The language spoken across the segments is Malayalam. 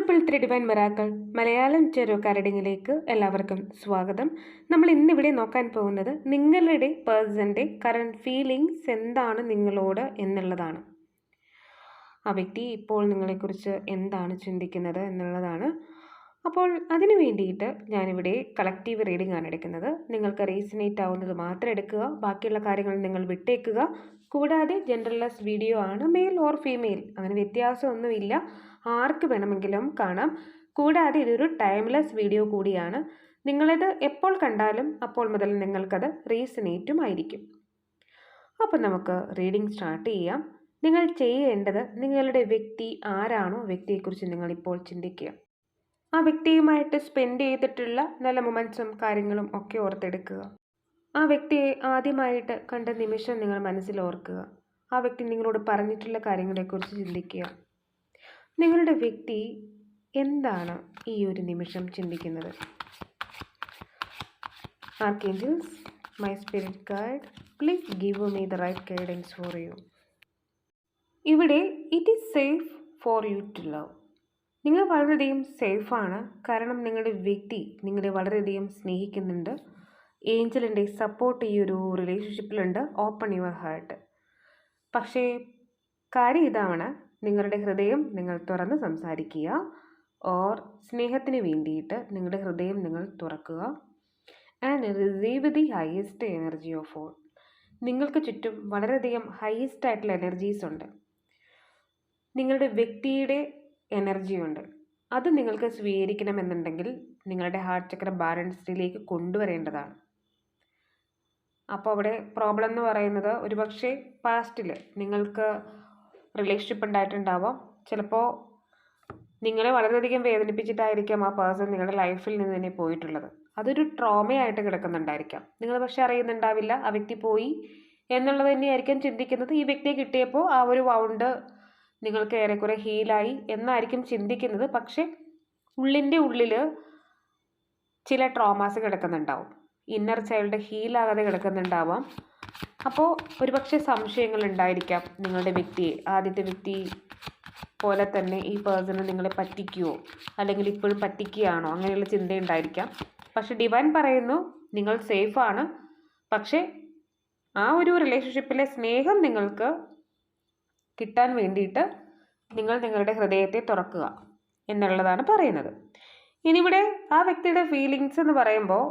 Triple three divine miracles Malayalam ചെറു കരടിങ്ങിലേക്ക് എല്ലാവർക്കും സ്വാഗതം. നമ്മൾ ഇന്നിവിടെ നോക്കാൻ പോകുന്നത് നിങ്ങളുടെ പേഴ്സന്റെ കറണ്ട് ഫീലിങ്സ് എന്താണ് നിങ്ങളോട് എന്നുള്ളതാണ്. ആ വ്യക്തി ഇപ്പോൾ നിങ്ങളെക്കുറിച്ച് എന്താണ് ചിന്തിക്കുന്നത് എന്നുള്ളതാണ്. അപ്പോൾ അതിനു വേണ്ടിയിട്ട് ഞാനിവിടെ കളക്റ്റീവ് റീഡിംഗ് ആണ് എടുക്കുന്നത്. നിങ്ങൾക്ക് റീസണേറ്റ് ആവുന്നത് മാത്രം എടുക്കുക. ബാക്കിയുള്ള കാര്യങ്ങൾ നിങ്ങൾ വിട്ടേക്കുക. കൂടാതെ ജെൻഡർലെസ് വീഡിയോ ആണ് മെയിൽ ഓർ ഫീമെയിൽ. അങ്ങനെ വ്യത്യാസമൊന്നുമില്ല. ആർക്ക് വേണമെങ്കിലും കാണാം. കൂടാതെ ഇതൊരു ടൈംലെസ് വീഡിയോ കൂടിയാണ്. നിങ്ങളിത് എപ്പോൾ കണ്ടാലും അപ്പോൾ മുതൽ നിങ്ങൾക്കത് റീസണേറ്റും ആയിരിക്കും അപ്പം നമുക്ക് റീഡിംഗ് സ്റ്റാർട്ട് ചെയ്യാം. നിങ്ങൾ ചെയ്യേണ്ടത് നിങ്ങളുടെ വ്യക്തി ആരാണോ വ്യക്തിയെക്കുറിച്ച് നിങ്ങളിപ്പോൾ ചിന്തിക്കുക. ആ വ്യക്തിയുമായിട്ട് സ്പെൻഡ് ചെയ്തിട്ടുള്ള നല്ല മൊമെൻസും കാര്യങ്ങളും ഒക്കെ ഓർത്തെടുക്കുക. ആ വ്യക്തിയെ ആദ്യമായിട്ട് കണ്ട നിമിഷം നിങ്ങൾ മനസ്സിൽ ഓർക്കുക. ആ വ്യക്തി നിങ്ങളോട് പറഞ്ഞിട്ടുള്ള കാര്യങ്ങളെക്കുറിച്ച് ചിന്തിക്കുക. നിങ്ങളുടെ വ്യക്തി എന്താണ് ഈ ഒരു നിമിഷം ചിന്തിക്കുന്നത്? Archangels my spirit guide please give me the right guidance for you ഇവിടെ it is safe for you to love നിങ്ങൾ വളരെയധികം സേഫാണ് കാരണം നിങ്ങളുടെ വ്യക്തി നിങ്ങളെ വളരെയധികം സ്നേഹിക്കുന്നുണ്ട്. ഏഞ്ചലിന്റെ സപ്പോർട്ട് ഈ ഒരു റിലേഷൻഷിപ്പിലുണ്ട് ഓപ്പൺ യുവർ ഹാർട്ട് പക്ഷേ കാര്യം ഇതാണ്. നിങ്ങളുടെ ഹൃദയം നിങ്ങൾ തുറന്ന് സംസാരിക്കുക. ഓർ സ്നേഹത്തിന് വേണ്ടിയിട്ട് നിങ്ങളുടെ ഹൃദയം നിങ്ങൾ തുറക്കുക. And receive the highest energy of all നിങ്ങൾക്ക് ചുറ്റും വളരെയധികം ഹയസ്റ്റ് ആയിട്ടുള്ള എനർജീസ് ഉണ്ട്. നിങ്ങളുടെ വ്യക്തിയുടെ എനർജി ഉണ്ട്. അത് നിങ്ങൾക്ക് സ്വീകരിക്കണമെന്നുണ്ടെങ്കിൽ നിങ്ങളുടെ ഹാർട്ട് ചക്ര ബാലൻസിലേക്ക് കൊണ്ടുവരേണ്ടതാണ്. അപ്പോൾ അവിടെ പ്രോബ്ലം എന്ന് പറയുന്നത് ഒരുപക്ഷെ പാസ്റ്റിൽ നിങ്ങൾക്ക് റിലേഷൻഷിപ്പ് ഉണ്ടായിട്ടുണ്ടാവാം. ചിലപ്പോൾ നിങ്ങളെ വളരെയധികം വേദനിപ്പിച്ചിട്ടായിരിക്കാം ആ പേഴ്സൺ നിങ്ങളുടെ ലൈഫിൽ നിന്ന് തന്നെ പോയിട്ടുള്ളത്. അതൊരു ട്രോമയായിട്ട് കിടക്കുന്നുണ്ടായിരിക്കാം. നിങ്ങൾ പക്ഷെ അറിയുന്നുണ്ടാവില്ല ആ വ്യക്തി പോയി എന്നുള്ളത് തന്നെയായിരിക്കാം ചിന്തിക്കുന്നത്. ഈ വ്യക്തിയെ കിട്ടിയപ്പോൾ ആ ഒരു വൗണ്ട് നിങ്ങൾക്ക് ഏറെക്കുറെ ഹീലായി എന്നായിരിക്കും ചിന്തിക്കുന്നത്. പക്ഷേ ഉള്ളിന്റെ ഉള്ളിൽ ചില ട്രോമാസ് കിടക്കുന്നുണ്ടാവും. ഇന്നർ ചൈൽഡ് ഹീലാകാതെ കിടക്കുന്നുണ്ടാവാം. അപ്പോൾ ഒരുപക്ഷെ സംശയങ്ങൾ ഉണ്ടായിരിക്കാം നിങ്ങളുടെ വ്യക്തിയെ ആദ്യത്തെ വ്യക്തി പോലെ തന്നെ ഈ പേഴ്സണ് നിങ്ങളെ പറ്റിക്കുമോ അല്ലെങ്കിൽ ഇപ്പോഴും പറ്റിക്കുകയാണോ? അങ്ങനെയുള്ള ചിന്തയുണ്ടായിരിക്കാം. പക്ഷെ ഡിവൈൻ പറയുന്നു നിങ്ങൾ സേഫാണ് പക്ഷേ ആ ഒരു റിലേഷൻഷിപ്പിലെ സ്നേഹം നിങ്ങൾക്ക് കിട്ടാൻ വേണ്ടിയിട്ട് നിങ്ങൾ നിങ്ങളുടെ ഹൃദയത്തെ തുറക്കുക എന്നുള്ളതാണ് പറയുന്നത്. ഇനിവിടെ ആ വ്യക്തിയുടെ ഫീലിങ്സ് എന്ന് പറയുമ്പോൾ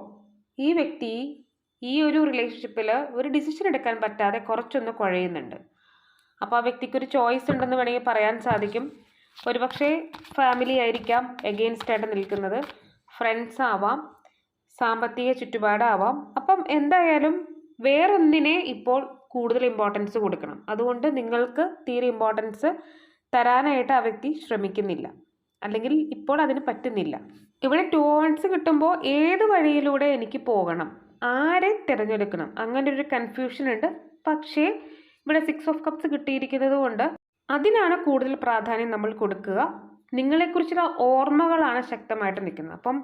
ഈ വ്യക്തി ഈ ഒരു റിലേഷൻഷിപ്പിൽ ഒരു ഡിസിഷൻ എടുക്കാൻ പറ്റാതെ കുറച്ചൊന്ന് കുഴയുന്നുണ്ട്. അപ്പോൾ ആ വ്യക്തിക്ക് ഒരു ചോയ്സ് ഉണ്ടെന്ന് വേണമെങ്കിൽ പറയാൻ സാധിക്കും. ഒരുപക്ഷെ ഫാമിലി ആയിരിക്കാം എഗെയിൻസ്റ്റ് ആയിട്ട് നിൽക്കുന്നത്. ഫ്രണ്ട്സ് ആവാം സാമ്പത്തിക ചുറ്റുപാടാവാം. അപ്പം എന്തായാലും വേറൊന്നിനെ ഇപ്പോൾ കൂടുതൽ ഇമ്പോർട്ടൻസ് കൊടുക്കണം. അതുകൊണ്ട് നിങ്ങൾക്ക് തീരെ ഇമ്പോർട്ടൻസ് തരാനായിട്ട് ആ വ്യക്തി ശ്രമിക്കുന്നില്ല. അല്ലെങ്കിൽ ഇപ്പോൾ അതിന് പറ്റുന്നില്ല. ഇവിടെ ടു ഓൺസ് കിട്ടുമ്പോൾ ഏത് വഴിയിലൂടെ എനിക്ക് പോകണം? ആരെ തിരഞ്ഞെടുക്കണം? അങ്ങനെ ഒരു കൺഫ്യൂഷൻ ഉണ്ട്. പക്ഷേ ഇവിടെ സിക്സ് ഓഫ് കപ്സ് കിട്ടിയിരിക്കുന്നത് കൊണ്ട് അതിനാണ് കൂടുതൽ പ്രാധാന്യം നമ്മൾ കൊടുക്കുക. നിങ്ങളെക്കുറിച്ചുള്ള ഓർമ്മകളാണ് ശക്തമായിട്ട് നിൽക്കുന്നത്. അപ്പം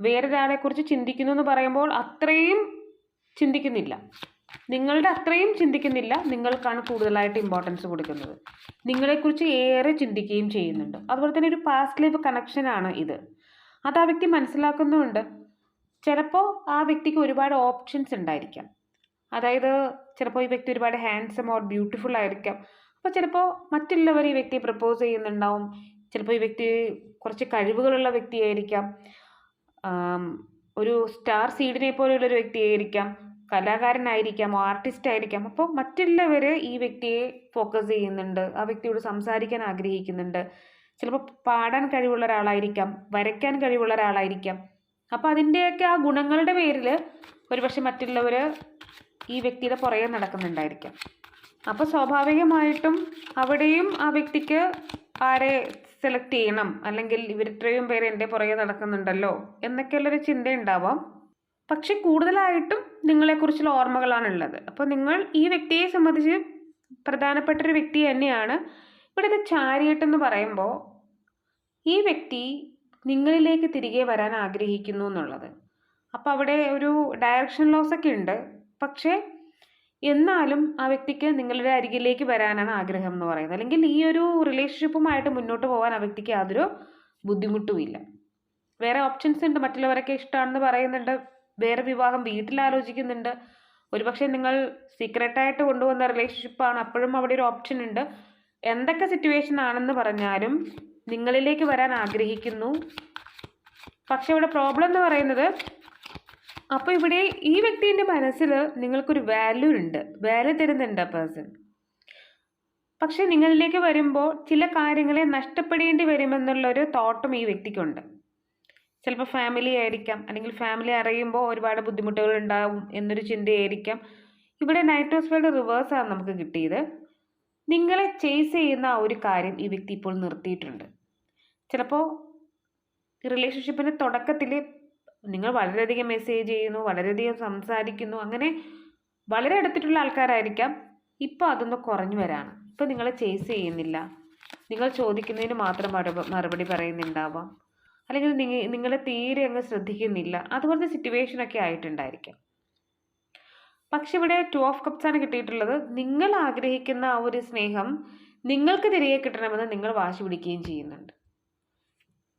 വേറൊരാളെക്കുറിച്ച് ചിന്തിക്കുന്നു എന്ന് പറയുമ്പോൾ അത്രയും ചിന്തിക്കുന്നില്ല. നിങ്ങളുടെ അത്രയും ചിന്തിക്കുന്നില്ല. നിങ്ങൾക്കാണ് കൂടുതലായിട്ട് ഇമ്പോർട്ടൻസ് കൊടുക്കുന്നത്. നിങ്ങളെക്കുറിച്ച് ഏറെ ചിന്തിക്കുകയും ചെയ്യുന്നുണ്ട്. അതുപോലെ തന്നെ ഒരു പാസ്റ്റ് ലൈഫ് കണക്ഷനാണ് ഇത്. അത് ആ വ്യക്തി മനസ്സിലാക്കുന്നുമുണ്ട് ചിലപ്പോൾ ആ വ്യക്തിക്ക് ഒരുപാട് ഓപ്ഷൻസ് ഉണ്ടായിരിക്കാം. അതായത് ചിലപ്പോൾ ഈ വ്യക്തി ഒരുപാട് ഹാൻഡ്സം ഓർ ബ്യൂട്ടിഫുൾ ആയിരിക്കാം. അപ്പോൾ ചിലപ്പോൾ മറ്റുള്ളവർ ഈ വ്യക്തിയെ പ്രപ്പോസ് ചെയ്യുന്നുണ്ടാവും. ചിലപ്പോൾ ഈ വ്യക്തി കുറച്ച് കഴിവുകളുള്ള വ്യക്തിയായിരിക്കാം. ഒരു സ്റ്റാർ സീഡിനെ പോലെയുള്ളൊരു വ്യക്തിയായിരിക്കാം. കലാകാരനായിരിക്കാം ആർട്ടിസ്റ്റ് ആയിരിക്കാം. അപ്പോൾ മറ്റുള്ളവർ ഈ വ്യക്തിയെ ഫോക്കസ് ചെയ്യുന്നുണ്ട്. ആ വ്യക്തിയോട് സംസാരിക്കാൻ ആഗ്രഹിക്കുന്നുണ്ട്. ചിലപ്പോൾ പാടാൻ കഴിവുള്ള ഒരാളായിരിക്കാം വരയ്ക്കാൻ കഴിവുള്ള ഒരാളായിരിക്കാം. അപ്പോൾ അതിന്റെയൊക്കെ ആ ഗുണങ്ങളുടെ പേരിൽ ഒരുപക്ഷെ മറ്റുള്ളവർ ഈ വ്യക്തിയുടെ പുറകെ നടക്കുന്നുണ്ടായിരിക്കാം. അപ്പോൾ സ്വാഭാവികമായിട്ടും അവിടെയും ആ വ്യക്തിക്ക് ആരെ സെലക്ട് ചെയ്യണം? അല്ലെങ്കിൽ ഇവർ ഇത്രയും പേര് എന്റെ പുറകെ നടക്കുന്നുണ്ടല്ലോ? എന്നൊക്കെയുള്ളൊരു ചിന്ത ഉണ്ടാവാം പക്ഷെ കൂടുതലായിട്ടും നിങ്ങളെക്കുറിച്ചുള്ള ഓർമ്മകളാണ് ഉള്ളത് അപ്പോൾ നിങ്ങൾ ഈ വ്യക്തിയെ സംബന്ധിച്ച് പ്രധാനപ്പെട്ടൊരു വ്യക്തി തന്നെയാണ്. ഇവിടെ ഇത് ചാരിയട്ട് എന്ന് പറയുമ്പോൾ ഈ വ്യക്തി നിങ്ങളിലേക്ക് തിരികെ വരാൻ ആഗ്രഹിക്കുന്നു എന്നുള്ളത്. അപ്പോൾ അവിടെ ഒരു ഡയറക്ഷൻ ലോസ് ഒക്കെ ഉണ്ട്. പക്ഷേ എന്നാലും ആ വ്യക്തിക്ക് നിങ്ങളുടെ അരികിലേക്ക് വരാനാണ് ആഗ്രഹം എന്ന് പറയുന്നത്. അല്ലെങ്കിൽ ഈ ഒരു റിലേഷൻഷിപ്പുമായിട്ട് മുന്നോട്ട് പോകാൻ ആ വ്യക്തിക്ക് യാതൊരു ബുദ്ധിമുട്ടുമില്ല. വേറെ ഓപ്ഷൻസ് ഉണ്ട്. മറ്റുള്ളവരൊക്കെ ഇഷ്ടമാണെന്ന് പറയുന്നുണ്ട്. വേറെ വിവാഹം വീട്ടിൽ ആലോചിക്കുന്നുണ്ട് ഒരുപക്ഷെ നിങ്ങൾ സീക്രട്ടായിട്ട് കൊണ്ടുവന്ന റിലേഷൻഷിപ്പാണ് അപ്പോഴും അവിടെ ഒരു ഓപ്ഷൻ ഉണ്ട്. എന്തൊക്കെ സിറ്റുവേഷൻ ആണെന്ന് പറഞ്ഞാലും നിങ്ങളിലേക്ക് വരാൻ ആഗ്രഹിക്കുന്നു. പക്ഷെ ഇവിടെ പ്രോബ്ലം എന്ന് പറയുന്നത് അപ്പോൾ ഇവിടെ ഈ വ്യക്തിന്റെ മനസ്സിൽ നിങ്ങൾക്കൊരു വാല്യൂ ഉണ്ട്. വാല്യൂ തരുന്നുണ്ട് ആ പേഴ്സൺ പക്ഷെ നിങ്ങളിലേക്ക് വരുമ്പോൾ ചില കാര്യങ്ങളെ നഷ്ടപ്പെടേണ്ടി വരുമെന്നുള്ളൊരു തോട്ടും ഈ വ്യക്തിക്കുണ്ട്. ചിലപ്പോൾ ഫാമിലി ആയിരിക്കാം. അല്ലെങ്കിൽ ഫാമിലി അറിയുമ്പോൾ ഒരുപാട് ബുദ്ധിമുട്ടുകൾ ഉണ്ടാവും എന്നൊരു ചിന്തയായിരിക്കാം. ഇവിടെ നൈറ്റ് വേൾഡ് റിവേഴ്സാണ് നമുക്ക് കിട്ടിയത്. നിങ്ങളെ ചേസ് ചെയ്യുന്ന ഒരു കാര്യം ഈ വ്യക്തി ഇപ്പോൾ നിർത്തിയിട്ടുണ്ട്. ചിലപ്പോൾ റിലേഷൻഷിപ്പിന്റെ തുടക്കത്തിൽ നിങ്ങൾ വളരെയധികം മെസ്സേജ് ചെയ്യുന്നു വളരെയധികം സംസാരിക്കുന്നു. അങ്ങനെ വളരെ അടുത്തിട്ടുള്ള ആൾക്കാരായിരിക്കാം. ഇപ്പോൾ അതൊന്ന് കുറഞ്ഞു വരാണ്. ഇപ്പോൾ നിങ്ങളെ ചേസ് ചെയ്യുന്നില്ല. നിങ്ങൾ ചോദിക്കുന്നതിന് മാത്രം മറുപ മറുപടി പറയുന്നുണ്ടാവാം. അല്ലെങ്കിൽ നിങ്ങൾ നിങ്ങളെ തീരെ അങ്ങ് ശ്രദ്ധിക്കുന്നില്ല. അതുപോലത്തെ സിറ്റുവേഷനൊക്കെ ആയിട്ടുണ്ടായിരിക്കാം. പക്ഷെ ഇവിടെ ടു ഓഫ് കപ്സ് ആണ് കിട്ടിയിട്ടുള്ളത്. നിങ്ങൾ ആഗ്രഹിക്കുന്ന ആ ഒരു സ്നേഹം നിങ്ങൾക്ക് തിരികെ കിട്ടണമെന്ന് നിങ്ങൾ വാശി പിടിക്കുകയും ചെയ്യുന്നുണ്ട്.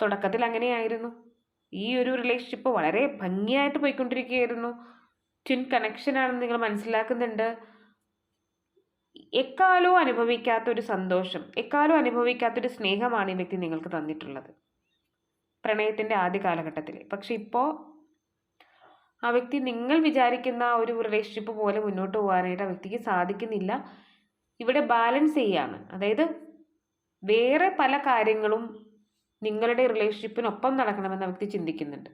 തുടക്കത്തിൽ അങ്ങനെയായിരുന്നു. ഈ ഒരു റിലേഷൻഷിപ്പ് വളരെ ഭംഗിയായിട്ട് പോയിക്കൊണ്ടിരിക്കുകയായിരുന്നു. ട്വിൻ കണക്ഷനാണെന്ന് നിങ്ങൾ മനസ്സിലാക്കുന്നുണ്ട്. എക്കാലവും അനുഭവിക്കാത്ത ഒരു സന്തോഷം എക്കാലവും അനുഭവിക്കാത്തൊരു സ്നേഹമാണ് ഈ വ്യക്തി നിങ്ങൾക്ക് തന്നിട്ടുള്ളത്. പ്രണയത്തിന്റെ ആദ്യ കാലഘട്ടത്തിൽ. പക്ഷെ ഇപ്പോൾ ആ വ്യക്തി നിങ്ങൾ വിചാരിക്കുന്ന ഒരു റിലേഷൻഷിപ്പ് പോലെ മുന്നോട്ട് പോകാനായിട്ട് ആ വ്യക്തിക്ക് സാധിക്കുന്നില്ല. ഇവിടെ ബാലൻസ് ചെയ്യാണ്. അതായത് വേറെ പല കാര്യങ്ങളും നിങ്ങളുടെ റിലേഷൻഷിപ്പിനൊപ്പം നടക്കണമെന്ന് വ്യക്തി ചിന്തിക്കുന്നുണ്ട്.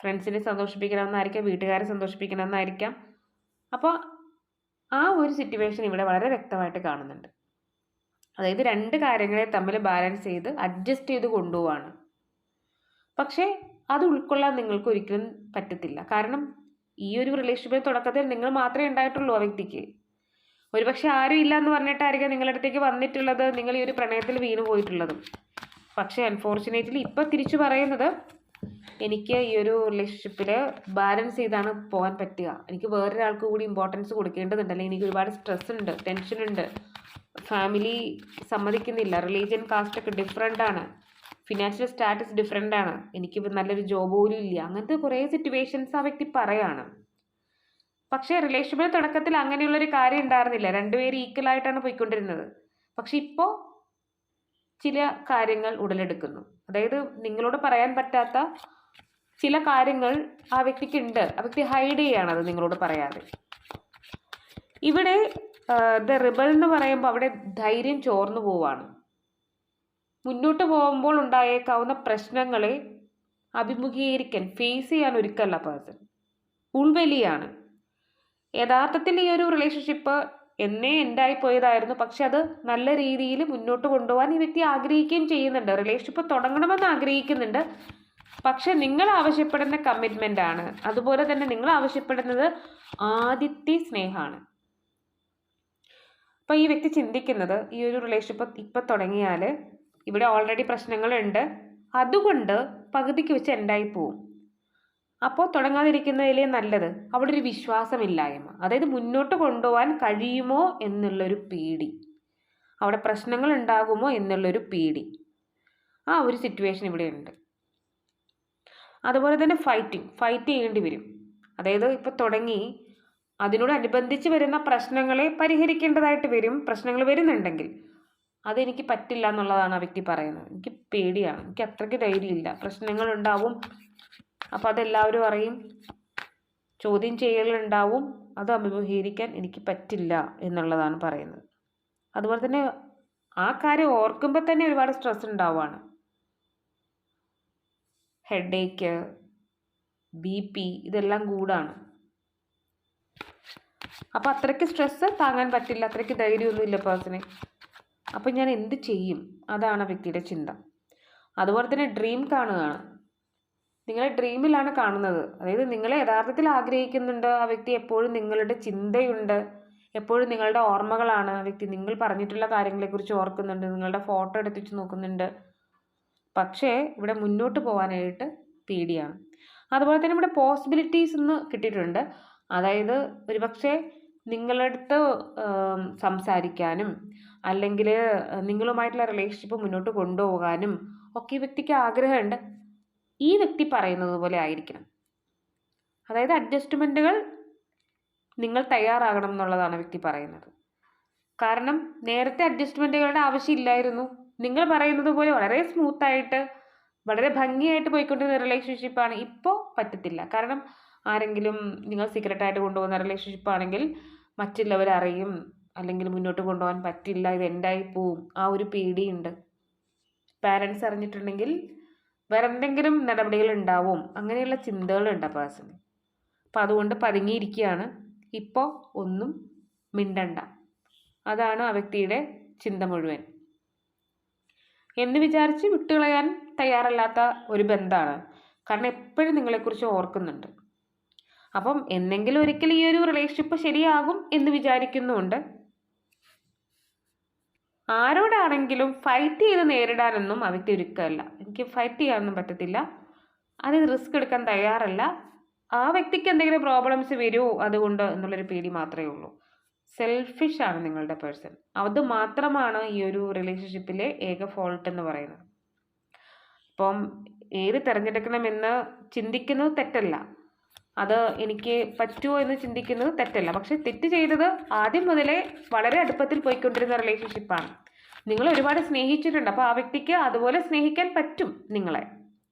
ഫ്രണ്ട്സിനെ സന്തോഷിപ്പിക്കണമെന്നായിരിക്കാം വീട്ടുകാരെ സന്തോഷിപ്പിക്കണമെന്നായിരിക്കാം. അപ്പോൾ ആ ഒരു സിറ്റുവേഷൻ ഇവിടെ വളരെ വ്യക്തമായിട്ട് കാണുന്നുണ്ട്. അതായത് രണ്ട് കാര്യങ്ങളെ തമ്മിൽ ബാലൻസ് ചെയ്ത് അഡ്ജസ്റ്റ് ചെയ്ത് കൊണ്ടുപോവാണ്. പക്ഷേ അത് ഉൾക്കൊള്ളാൻ നിങ്ങൾക്ക് ഒരിക്കലും പറ്റത്തില്ല. കാരണം ഈ ഒരു റിലേഷൻഷിപ്പിന് തുടക്കത്തിൽ നിങ്ങൾ മാത്രമേ ഉണ്ടായിട്ടുള്ളൂ ആ വ്യക്തിക്ക്. ഒരുപക്ഷെ ആരും ഇല്ല എന്ന് പറഞ്ഞിട്ടായിരിക്കും നിങ്ങളുടെ അടുത്തേക്ക് വന്നിട്ടുള്ളത് നിങ്ങൾ ഈ ഒരു പ്രണയത്തിൽ വീണു പോയിട്ടുള്ളതും പക്ഷേ അൺഫോർച്ചുനേറ്റ്ലി ഇപ്പോൾ തിരിച്ചു പറയുന്നത് എനിക്ക് ഈ ഒരു റിലേഷൻഷിപ്പിൽ ബാലൻസ് ചെയ്താണ് പോകാൻ പറ്റുക. എനിക്ക് വേറൊരാൾക്ക് കൂടി ഇമ്പോർട്ടൻസ് കൊടുക്കേണ്ടതുണ്ട് അല്ലെങ്കിൽ എനിക്ക് ഒരുപാട് സ്ട്രെസ് ഉണ്ട് ടെൻഷൻ ഉണ്ട്. ഫാമിലി സമ്മതിക്കുന്നില്ല. റിലീജിയൻ കാസ്റ്റ് ഒക്കെ ഡിഫറെന്റ് ആണ്. ഫിനാൻഷ്യൽ സ്റ്റാറ്റസ് ഡിഫറെന്റ് ആണ്. എനിക്ക് നല്ലൊരു ജോബ് പോലും ഇല്ല. അങ്ങനത്തെ കുറേ സിറ്റുവേഷൻസ് ആ വ്യക്തി പറയാണ്. പക്ഷേ റിലേഷൻഷിപ്പിന് തുടക്കത്തിൽ അങ്ങനെയുള്ളൊരു കാര്യം ഉണ്ടായിരുന്നില്ല. രണ്ടുപേരും ഈക്വൽ ആയിട്ടാണ് പോയിക്കൊണ്ടിരുന്നത്. പക്ഷെ ഇപ്പോൾ ചില കാര്യങ്ങൾ ഉടലെടുക്കുന്നു. അതായത് നിങ്ങളോട് പറയാൻ പറ്റാത്ത ചില കാര്യങ്ങൾ ആ വ്യക്തിക്ക് ഉണ്ട് ആ വ്യക്തി ഹൈഡ് ചെയ്യാണ് അത് നിങ്ങളോട് പറയാതെ. ഇവിടെ ദ റിബൽ എന്ന് പറയുമ്പോൾ അവിടെ ധൈര്യം ചോർന്നു പോവാണ്. മുന്നോട്ട് പോകുമ്പോൾ ഉണ്ടായേക്കാവുന്ന പ്രശ്നങ്ങളെ അഭിമുഖീകരിക്കാൻ ഫേസ് ചെയ്യാൻ ഒരുക്കല്ല പേഴ്സൺ ഉൾവലിയാണ്. യഥാർത്ഥത്തിൽ ഈ ഒരു റിലേഷൻഷിപ്പ് എന്നേ എൻഡായി പോയതായിരുന്നു പക്ഷെ അത് നല്ല രീതിയിൽ മുന്നോട്ട് കൊണ്ടുപോകാൻ ഈ വ്യക്തി ആഗ്രഹിക്കുകയും ചെയ്യുന്നുണ്ട്. റിലേഷൻഷിപ്പ് തുടങ്ങണമെന്ന് ആഗ്രഹിക്കുന്നുണ്ട്. പക്ഷെ നിങ്ങൾ ആവശ്യപ്പെടുന്ന കമ്മിറ്റ്മെന്റ് ആണ്. അതുപോലെ തന്നെ നിങ്ങൾ ആവശ്യപ്പെടുന്നത് ആദിത്യ സ്നേഹമാണ് അപ്പോൾ ഈ വ്യക്തി ചിന്തിക്കുന്നത് ഈ ഒരു റിലേഷൻഷിപ്പ് ഇപ്പം തുടങ്ങിയാൽ ഇവിടെ ഓൾറെഡി പ്രശ്നങ്ങളുണ്ട്. അതുകൊണ്ട് പകുതിക്ക് വെച്ച് എൻഡായി പോവും അപ്പോൾ തുടങ്ങാതിരിക്കുന്നതിലേ നല്ലത്. അവിടെ ഒരു വിശ്വാസമില്ലായ്മ. അതായത് മുന്നോട്ട് കൊണ്ടുപോകാൻ കഴിയുമോ എന്നുള്ളൊരു പേടി. അവിടെ പ്രശ്നങ്ങൾ ഉണ്ടാകുമോ എന്നുള്ളൊരു പേടി. ആ ഒരു സിറ്റുവേഷൻ ഇവിടെ ഉണ്ട് അതുപോലെ തന്നെ ഫൈറ്റിംഗ് ഫൈറ്റ് ചെയ്യേണ്ടി വരും. അതായത് ഇപ്പോൾ തുടങ്ങി. അതിനോടനുബന്ധിച്ച് വരുന്ന പ്രശ്നങ്ങളെ പരിഹരിക്കേണ്ടതായിട്ട് വരും പ്രശ്നങ്ങൾ വരുന്നുണ്ടെങ്കിൽ. അതെനിക്ക് പറ്റില്ല എന്നുള്ളതാണ് ആ വ്യക്തി പറയുന്നത്. എനിക്ക് പേടിയാണ്. എനിക്ക് അത്രയ്ക്ക് ധൈര്യമില്ല. പ്രശ്നങ്ങൾ ഉണ്ടാവും അപ്പോൾ അതെല്ലാവരും അറിയും ചോദ്യം ചെയ്യലുണ്ടാവും അത് അഭിമുഖീകരിക്കാൻ എനിക്ക് പറ്റില്ല എന്നുള്ളതാണ് പറയുന്നത്. അതുപോലെ തന്നെ ആ കാര്യം ഓർക്കുമ്പോൾ തന്നെ ഒരുപാട് സ്ട്രെസ് ഉണ്ടാവുകയാണ് ഹെഡേക്ക് ബി പി ഇതെല്ലാം കൂടാണ്. അപ്പോൾ അത്രയ്ക്ക് സ്ട്രെസ്സ് താങ്ങാൻ പറ്റില്ല അത്രയ്ക്ക് ധൈര്യമൊന്നുമില്ല പേഴ്സണെ അപ്പം ഞാൻ എന്ത് ചെയ്യും? അതാണ് വ്യക്തിയുടെ ചിന്ത. അതുപോലെ തന്നെ ഡ്രീം കാണുകയാണ്. നിങ്ങളെ ഡ്രീമിലാണ് കാണുന്നത്. അതായത് നിങ്ങളെ യഥാർത്ഥത്തിൽ ആഗ്രഹിക്കുന്നുണ്ട് ആ വ്യക്തി എപ്പോഴും നിങ്ങളുടെ ചിന്തയുണ്ട് എപ്പോഴും നിങ്ങളുടെ ഓർമ്മകളാണ്. ആ വ്യക്തി നിങ്ങൾ പറഞ്ഞിട്ടുള്ള കാര്യങ്ങളെക്കുറിച്ച് ഓർക്കുന്നുണ്ട് നിങ്ങളുടെ ഫോട്ടോ എടുത്തിട്ട് വെച്ച് നോക്കുന്നുണ്ട്. പക്ഷേ ഇവിടെ മുന്നോട്ട് പോകാനായിട്ട് പേടിയാണ്. അതുപോലെ തന്നെ ഇവിടെ പോസിബിലിറ്റീസ് എന്ന് കിട്ടിയിട്ടുണ്ട്. അതായത് ഒരുപക്ഷെ നിങ്ങളടുത്ത് സംസാരിക്കാനും അല്ലെങ്കിൽ നിങ്ങളുമായിട്ടുള്ള റിലേഷൻഷിപ്പ് മുന്നോട്ട് കൊണ്ടുപോകാനും ഒക്കെ ഈ വ്യക്തിക്ക് ആഗ്രഹമുണ്ട്. ഈ വ്യക്തി പറയുന്നത് പോലെ ആയിരിക്കണം. അതായത് അഡ്ജസ്റ്റ്മെന്റുകൾ നിങ്ങൾ തയ്യാറാകണം എന്നുള്ളതാണ് വ്യക്തി പറയുന്നത്. കാരണം നേരത്തെ അഡ്ജസ്റ്റ്മെന്റുകളുടെ ആവശ്യമില്ലായിരുന്നു നിങ്ങൾ പറയുന്നത് പോലെ വളരെ സ്മൂത്തായിട്ട് വളരെ ഭംഗിയായിട്ട് പോയിക്കൊണ്ടിരുന്ന റിലേഷൻഷിപ്പാണ് ഇപ്പോൾ പറ്റത്തില്ല. കാരണം ആരെങ്കിലും നിങ്ങൾ സീക്രട്ടായിട്ട് കൊണ്ടുപോകുന്ന റിലേഷൻഷിപ്പ് ആണെങ്കിൽ മറ്റുള്ളവർ അറിയും അല്ലെങ്കിൽ മുന്നോട്ട് കൊണ്ടുപോകാൻ പറ്റില്ല ഇത് എൻഡായി പോവും ആ ഒരു പേടിയുണ്ട്. പാരൻസ് അറിഞ്ഞിട്ടുണ്ടെങ്കിൽ വേറെ എന്തെങ്കിലും നടപടികൾ ഉണ്ടാവും അങ്ങനെയുള്ള ചിന്തകളുണ്ട് ആ പേഴ്സണ് അപ്പം അതുകൊണ്ട് പതുങ്ങിയിരിക്കുകയാണ്. ഇപ്പോൾ ഒന്നും മിണ്ടണ്ട. അതാണ് ആ വ്യക്തിയുടെ ചിന്ത മുഴുവൻ. എന്ന് വിചാരിച്ച് വിട്ടുകളയാൻ തയ്യാറല്ലാത്ത ഒരു ബന്ധമാണ്. കാരണം എപ്പോഴും നിങ്ങളെക്കുറിച്ച് ഓർക്കുന്നുണ്ട്. അപ്പം എന്നെങ്കിലും ഒരിക്കൽ ഈ ഒരു റിലേഷൻഷിപ്പ് ശരിയാകും എന്ന് വിചാരിക്കുന്നുമുണ്ട്. ആരോടാണെങ്കിലും ഫൈറ്റ് ചെയ്ത് നേരിടാനൊന്നും ആ വ്യക്തി ഒരുക്കമല്ല. എനിക്ക് ഫൈറ്റ് ചെയ്യാനൊന്നും പറ്റത്തില്ല. അത് റിസ്ക് എടുക്കാൻ തയ്യാറല്ല. ആ വ്യക്തിക്ക് എന്തെങ്കിലും പ്രോബ്ലംസ് വരുമോ അതുകൊണ്ട് എന്നുള്ളൊരു പേടി മാത്രമേ ഉള്ളൂ. സെൽഫിഷ് ആണ് നിങ്ങളുടെ പേഴ്സൺ അത് മാത്രമാണ് ഈ ഒരു റിലേഷൻഷിപ്പിലെ ഏക ഫോൾട്ട് എന്ന് പറയുന്നത്. അപ്പം ഏത് തിരഞ്ഞെടുക്കണമെന്ന് ചിന്തിക്കുന്നത് തെറ്റല്ല. അത് എനിക്ക് പറ്റുമോ എന്ന് ചിന്തിക്കുന്നത് തെറ്റല്ല. പക്ഷെ തെറ്റ് ചെയ്തത് ആദ്യം മുതലേ വളരെ അടുപ്പത്തിൽ പോയിക്കൊണ്ടിരുന്ന റിലേഷൻഷിപ്പാണ് നിങ്ങൾ ഒരുപാട് സ്നേഹിച്ചിട്ടുണ്ട്. അപ്പോൾ ആ വ്യക്തിക്ക് അതുപോലെ സ്നേഹിക്കാൻ പറ്റും നിങ്ങളെ.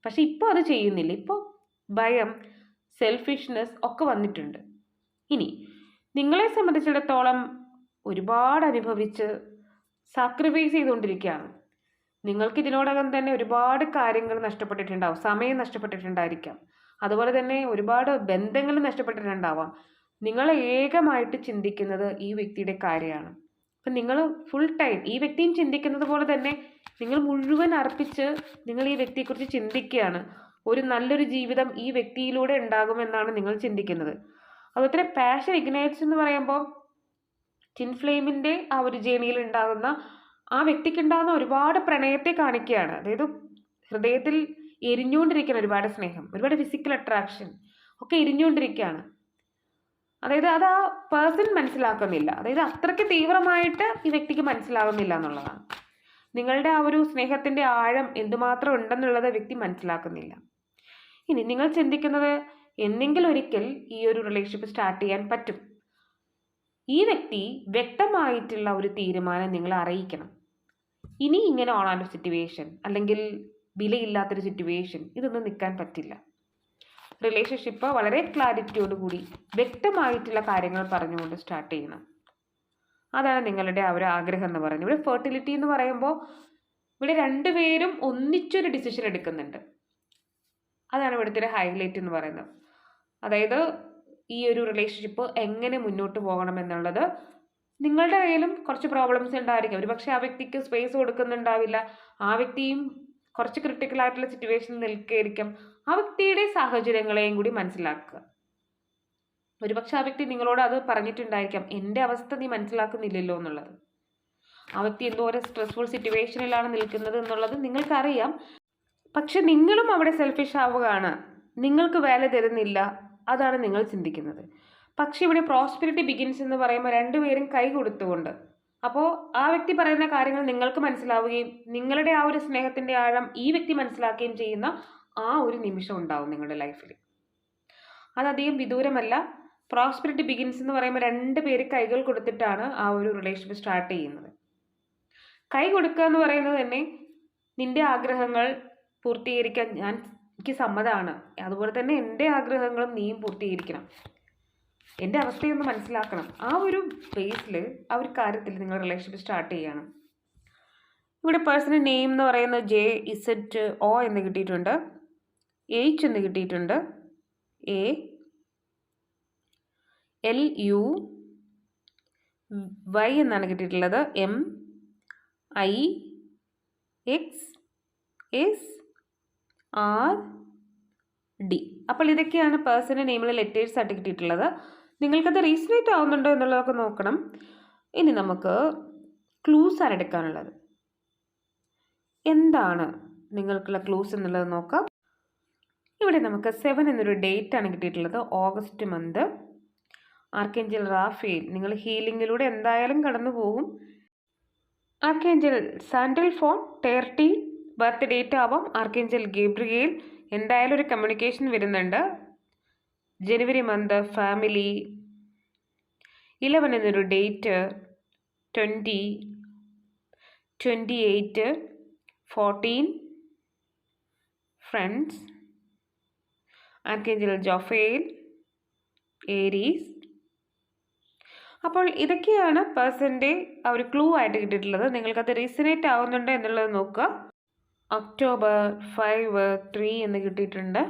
പക്ഷെ ഇപ്പോൾ അത് ചെയ്യുന്നില്ല. ഇപ്പോൾ ഭയം സെൽഫിഷ്നെസ് ഒക്കെ വന്നിട്ടുണ്ട്. ഇനി നിങ്ങളെ സംബന്ധിച്ചിടത്തോളം ഒരുപാട് അനുഭവിച്ച് സാക്രിഫൈസ് ചെയ്തുകൊണ്ടിരിക്കുകയാണ്. നിങ്ങൾക്ക് ഇതിനോടകം തന്നെ ഒരുപാട് കാര്യങ്ങൾ നഷ്ടപ്പെട്ടിട്ടുണ്ടാവും. സമയം നഷ്ടപ്പെട്ടിട്ടുണ്ടായിരിക്കാം. അതുപോലെ തന്നെ ഒരുപാട് ബന്ധങ്ങൾ നഷ്ടപ്പെട്ടിട്ടുണ്ടാവാം. നിങ്ങൾ ഏകമായിട്ട് ചിന്തിക്കുന്നത് ഈ വ്യക്തിയുടെ കാര്യമാണ്. അപ്പം നിങ്ങൾ ഫുൾ ടൈം ഈ വ്യക്തിയും ചിന്തിക്കുന്നത് പോലെ തന്നെ നിങ്ങൾ മുഴുവൻ അർപ്പിച്ച് നിങ്ങൾ ഈ വ്യക്തിയെക്കുറിച്ച് ചിന്തിക്കുകയാണ്. ഒരു നല്ലൊരു ജീവിതം ഈ വ്യക്തിയിലൂടെ ഉണ്ടാകുമെന്നാണ് നിങ്ങൾ ചിന്തിക്കുന്നത്. അതുപോലെ പാഷൻ ഇഗ്നൈറ്റ്സ് എന്ന് പറയുമ്പോൾ ടിൻ ഫ്ലെയിമിന്റെ ആ ഒരു ജേണിയിൽ ഉണ്ടാകുന്ന ആ വ്യക്തിക്ക് ഉണ്ടാകുന്ന ഒരുപാട് പ്രണയത്തെ കാണിക്കുകയാണ്. അതായത് ഹൃദയത്തിൽ എരിഞ്ഞുകൊണ്ടിരിക്കുന്ന ഒരുപാട് സ്നേഹം ഒരുപാട് ഫിസിക്കൽ അട്രാക്ഷൻ ഒക്കെ എരിഞ്ഞുകൊണ്ടിരിക്കുകയാണ്. അതായത് അത് ആ പേഴ്സൺ മനസ്സിലാക്കുന്നില്ല. അതായത് അത്രയ്ക്ക് തീവ്രമായിട്ട് ഈ വ്യക്തിക്ക് മനസ്സിലാകുന്നില്ല എന്നുള്ളതാണ്. നിങ്ങളുടെ ആ ഒരു സ്നേഹത്തിന്റെ ആഴം എന്തുമാത്രം ഉണ്ടെന്നുള്ളത് വ്യക്തി മനസ്സിലാക്കുന്നില്ല. ഇനി നിങ്ങൾ ചിന്തിക്കുന്നത് എന്നെങ്കിലും ഒരിക്കൽ ഈ ഒരു റിലേഷൻഷിപ്പ് സ്റ്റാർട്ട് ചെയ്യാൻ പറ്റും. ഈ വ്യക്തി വ്യക്തമായിട്ടുള്ള ഒരു തീരുമാനം നിങ്ങൾ അറിയിക്കണം. ഇനി ഇങ്ങനെ ഓൺ സിറ്റുവേഷൻ അല്ലെങ്കിൽ വിലയില്ലാത്തൊരു സിറ്റുവേഷൻ ഇതൊന്നും നിൽക്കാൻ പറ്റില്ല. റിലേഷൻഷിപ്പ് വളരെ ക്ലാരിറ്റിയോടുകൂടി വ്യക്തമായിട്ടുള്ള കാര്യങ്ങൾ പറഞ്ഞുകൊണ്ട് സ്റ്റാർട്ട് ചെയ്യണം. അതാണ് നിങ്ങളുടെ ആ ഒരു ആഗ്രഹം എന്ന് പറയുന്നത്. ഇവിടെ ഫെർട്ടിലിറ്റി എന്ന് പറയുമ്പോൾ ഇവിടെ രണ്ടുപേരും ഒന്നിച്ചൊരു ഡിസിഷൻ എടുക്കുന്നുണ്ട്. അതാണ് ഇവിടുത്തെ ഒരു ഹൈലൈറ്റ് എന്ന് പറയുന്നത്. അതായത് ഈ ഒരു റിലേഷൻഷിപ്പ് എങ്ങനെ മുന്നോട്ട് പോകണം എന്നുള്ളത് നിങ്ങളുടെ കയ്യിലും കുറച്ച് പ്രോബ്ലംസ് ഉണ്ടായിരിക്കും. ഒരു പക്ഷേ ആ വ്യക്തിക്ക് സ്പേസ് കൊടുക്കുന്നുണ്ടാവില്ല. ആ വ്യക്തിയും കുറച്ച് ക്രിട്ടിക്കൽ ആയിട്ടുള്ള സിറ്റുവേഷനിൽ നിൽക്കുകയായിരിക്കും ആ വ്യക്തിയുടെ സാഹചര്യങ്ങളെയും കൂടി മനസ്സിലാക്കുക. ഒരുപക്ഷെ ആ വ്യക്തി നിങ്ങളോട് അത് പറഞ്ഞിട്ടുണ്ടായിരിക്കാം എന്റെ അവസ്ഥ നീ മനസ്സിലാക്കുന്നില്ലല്ലോ എന്നുള്ളത്. ആ വ്യക്തി എന്തോരം സ്ട്രെസ്ഫുൾ സിറ്റുവേഷനിലാണ് നിൽക്കുന്നത് എന്നുള്ളത് നിങ്ങൾക്കറിയാം. പക്ഷെ നിങ്ങളും അവിടെ സെൽഫിഷ് ആവുകയാണ്. നിങ്ങൾക്ക് വേല തരുന്നില്ല. അതാണ് നിങ്ങൾ ചിന്തിക്കുന്നത്. പക്ഷെ ഇവിടെ പ്രോസ്പെരിറ്റി ബിഗിൻസ് എന്ന് പറയുമ്പോൾ രണ്ടുപേരും കൈ കൊടുത്തുകൊണ്ട് അപ്പോൾ ആ വ്യക്തി പറയുന്ന കാര്യങ്ങൾ നിങ്ങൾക്ക് മനസ്സിലാവുകയും നിങ്ങളുടെ ആ ഒരു സ്നേഹത്തിന്റെ ആഴം ഈ വ്യക്തി മനസ്സിലാക്കുകയും ചെയ്യുന്ന ആ ഒരു നിമിഷം ഉണ്ടാവും നിങ്ങളുടെ ലൈഫിൽ അതധികം വിദൂരമല്ല. പ്രോസ്പെരിറ്റി ബിഗിൻസ് എന്ന് പറയുമ്പോൾ രണ്ട് പേര് കൈകൾ കൊടുത്തിട്ടാണ് ആ ഒരു റിലേഷൻഷിപ്പ് സ്റ്റാർട്ട് ചെയ്യുന്നത്. കൈ കൊടുക്കുക എന്ന് പറയുന്നത് തന്നെ നിന്റെ ആഗ്രഹങ്ങൾ പൂർത്തീകരിക്കാൻ ഞാൻ എനിക്ക് സമ്മതമാണ് അതുപോലെ തന്നെ എന്റെ ആഗ്രഹങ്ങളും നീയും പൂർത്തീകരിക്കണം. എന്റെ അവസ്ഥയൊന്ന് മനസ്സിലാക്കണം. ആ ഒരു ബേസിൽ ആ ഒരു കാര്യത്തിൽ നിങ്ങൾ റിലേഷൻഷിപ്പ് സ്റ്റാർട്ട് ചെയ്യണം. ഇവിടെ പേഴ്സണൽ നെയിം എന്ന് പറയുന്നത് ജെ ഇസറ്റ് ഒ എന്ന് കിട്ടിയിട്ടുണ്ട്. എച്ച് എന്ന് കിട്ടിയിട്ടുണ്ട്. എ എൽ യു വൈ എന്നാണ് കിട്ടിയിട്ടുള്ളത്. M I X S R D അപ്പോൾ ഇതൊക്കെയാണ് പേഴ്സണൽ നെയിമിലെ ലെറ്റേഴ്സ് ആയിട്ട് കിട്ടിയിട്ടുള്ളത്. നിങ്ങൾക്കത് റീസണേറ്റ് ആവുന്നുണ്ടോ എന്നുള്ളതൊക്കെ നോക്കണം. ഇനി നമുക്ക് ക്ലൂസ് ആണ് എടുക്കാനുള്ളത്. എന്താണ് നിങ്ങൾക്കുള്ള ക്ലൂസ് എന്നുള്ളത് നോക്കാം. ഇവിടെ നമുക്ക് സെവൻ എന്നൊരു ഡേറ്റ് ആണ് കിട്ടിയിട്ടുള്ളത് ഓഗസ്റ്റ് മന്ത് ആർക്കേഞ്ചൽ റാഫേൽ നിങ്ങൾ ഹീലിങ്ങിലൂടെ എന്തായാലും കടന്നു പോകും. Archangel Sandalphon thirty birth date ആവാം. ആർക്കേഞ്ചൽ ഗേബ്രിയേൽ എന്തായാലും ഒരു കമ്മ്യൂണിക്കേഷൻ വരുന്നുണ്ട്. ജനുവരി മന്ത് ഫാമിലി ഇലവൻ എന്നൊരു date twenty twenty eight fourteen friends archangel Jophiel Aries അപ്പോൾ ഇതൊക്കെയാണ് പേഴ്സന്റെ ആ ഒരു ക്ലൂ ആയിട്ട് കിട്ടിയിട്ടുള്ളത്. നിങ്ങൾക്കത് റീസനേറ്റ് ആവുന്നുണ്ട് എന്നുള്ളത് നോക്കുക. ഒക്ടോബർ ഫൈവ് ത്രീ എന്ന് കിട്ടിയിട്ടുണ്ട്.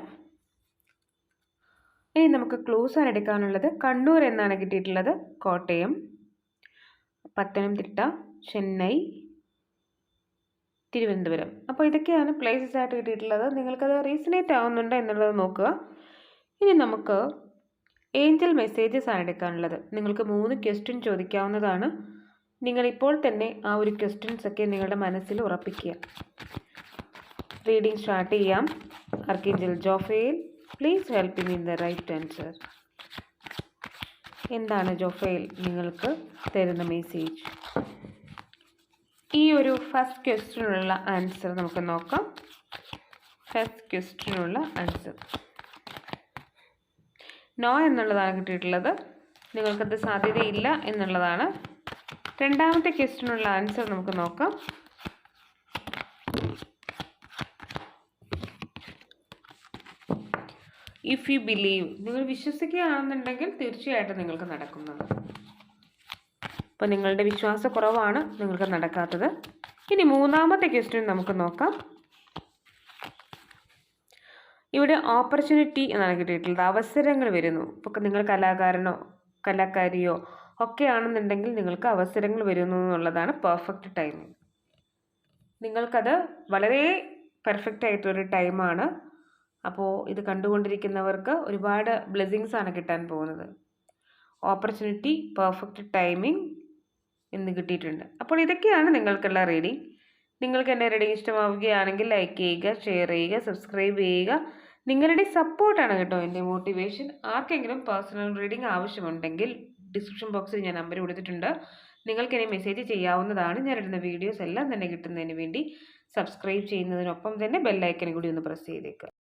ഇനി നമുക്ക് ക്ലൂസ് ആണ് എടുക്കാനുള്ളത്. കണ്ണൂർ എന്നാണ് കിട്ടിയിട്ടുള്ളത്. കോട്ടയം പത്തനംതിട്ട ചെന്നൈ തിരുവനന്തപുരം. അപ്പോൾ ഇതൊക്കെയാണ് പ്ലേസസ് ആയിട്ട് കിട്ടിയിട്ടുള്ളത്. നിങ്ങൾക്കത് റീസണേറ്റ് ആവുന്നുണ്ടോ എന്നുള്ളത് നോക്കുക. ഇനി നമുക്ക് ഏഞ്ചൽ മെസ്സേജസ് ആണ് എടുക്കാനുള്ളത്. നിങ്ങൾക്ക് മൂന്ന് ക്വസ്റ്റ്യൻ ചോദിക്കാവുന്നതാണ്. നിങ്ങളിപ്പോൾ തന്നെ ആ ഒരു ക്വസ്റ്റ്യൻസ് ഒക്കെ നിങ്ങളുടെ മനസ്സിൽ ഉറപ്പിക്കുക. റീഡിങ് സ്റ്റാർട്ട് ചെയ്യാം. Archangel Jophiel please help in the right answer എന്താണ് ജോഫേൽ നിങ്ങൾക്ക് തരുന്ന മെസ്സേജ് ഈ ഒരു ഫസ്റ്റ് ക്വസ്റ്റിനുള്ള ആൻസർ നമുക്ക് നോക്കാം. ഫസ്റ്റ് ക്വസ്റ്റിനുള്ള ആൻസർ നോ എന്നുള്ളതാണ് കിട്ടിയിട്ടുള്ളത്. നിങ്ങൾക്കത് സാധ്യതയില്ല എന്നുള്ളതാണ്. രണ്ടാമത്തെ ക്വസ്റ്റിനുള്ള ആൻസർ നമുക്ക് നോക്കാം. ഇഫ് യു ബിലീവ് നിങ്ങൾ വിശ്വസിക്കുകയാണെന്നുണ്ടെങ്കിൽ തീർച്ചയായിട്ടും നിങ്ങൾക്ക് നടക്കുന്നത്. അപ്പോൾ നിങ്ങളുടെ വിശ്വാസക്കുറവാണ് നിങ്ങൾക്ക് നടക്കാത്തത്. ഇനി മൂന്നാമത്തെ ക്വസ്റ്റ്യൻ നമുക്ക് നോക്കാം. ഇവിടെ ഓപ്പർച്യൂണിറ്റി എന്നാണ് കിട്ടിയിട്ടുള്ളത്. അവസരങ്ങൾ വരുന്നു. ഇപ്പോൾ നിങ്ങൾ കലാകാരനോ കലാകാരിയോ ഒക്കെ ആണെന്നുണ്ടെങ്കിൽ നിങ്ങൾക്ക് അവസരങ്ങൾ വരുന്നു എന്നുള്ളതാണ് പെർഫെക്റ്റ് ടൈമിങ് നിങ്ങൾക്കത് വളരെ പെർഫെക്റ്റ് ആയിട്ടൊരു ടൈമാണ് അപ്പോൾ ഇത് കണ്ടുകൊണ്ടിരിക്കുന്നവർക്ക് ഒരുപാട് ബ്ലെസ്സിങ്സ് ആണ് കിട്ടാൻ പോകുന്നത്. ഓപ്പർച്യൂണിറ്റി പെർഫെക്റ്റ് ടൈമിംഗ് എന്ന് കിട്ടിയിട്ടുണ്ട്. അപ്പോൾ ഇതൊക്കെയാണ് നിങ്ങൾക്കുള്ള റീഡിംഗ് നിങ്ങൾക്ക് എന്നെ റീഡിംഗ് ഇഷ്ടമാവുകയാണെങ്കിൽ ലൈക്ക് ചെയ്യുക ഷെയർ ചെയ്യുക സബ്സ്ക്രൈബ് ചെയ്യുക. നിങ്ങളുടെ സപ്പോർട്ടാണ് കേട്ടോ എന്റെ മോട്ടിവേഷൻ ആർക്കെങ്കിലും പേഴ്സണൽ റീഡിംഗ് ആവശ്യമുണ്ടെങ്കിൽ ഡിസ്ക്രിപ്ഷൻ ബോക്സിൽ ഞാൻ നമ്പർ കൊടുത്തിട്ടുണ്ട്. നിങ്ങൾക്ക് എന്നെ മെസ്സേജ് ചെയ്യാവുന്നതാണ്. ഞാൻ ഇടുന്ന വീഡിയോസ് എല്ലാം തന്നെ കിട്ടുന്നതിന് വേണ്ടി സബ്സ്ക്രൈബ് ചെയ്യുന്നതിനൊപ്പം തന്നെ ബെല്ലൈക്കനും കൂടി ഒന്ന് പ്രസ് ചെയ്തേക്കുക